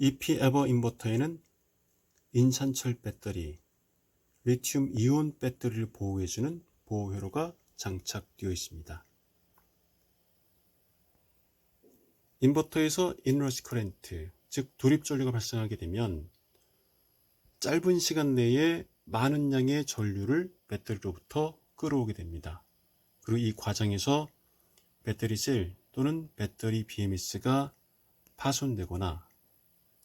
EP 에버 인버터에는 인산철 배터리, 리튬 이온 배터리를 보호해주는 보호회로가 장착되어 있습니다. 인버터에서 인러시 커렌트, 즉 돌입 전류가 발생하게 되면 짧은 시간 내에 많은 양의 전류를 배터리로부터 끌어오게 됩니다. 그리고 이 과정에서 배터리 셀 또는 배터리 BMS가 파손되거나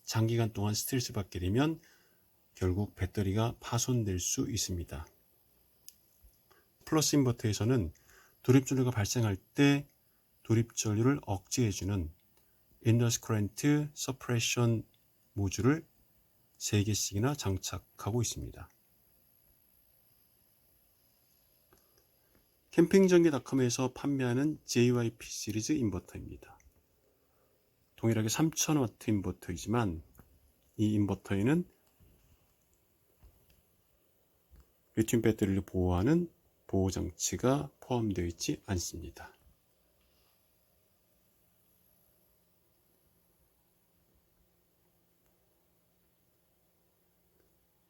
장기간 동안 스트레스 받게 되면 결국 배터리가 파손될 수 있습니다. 플러스 인버터에서는 돌입 전류가 발생할 때 돌입 전류를 억제해주는 인더스 커렌트 서프레션 모듈을 3개씩이나 장착하고 있습니다. 캠핑전기닷컴에서 판매하는 JYP 시리즈 인버터입니다. 동일하게 3000W 인버터이지만 이 인버터에는 리튬 배터리를 보호하는 보호 장치가 포함되어 있지 않습니다.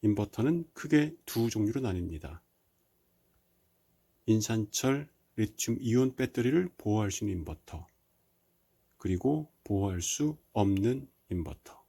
인버터는 크게 두 종류로 나뉩니다. 인산철 리튬 이온 배터리를 보호할 수 있는 인버터, 그리고 보호할 수 없는 인버터.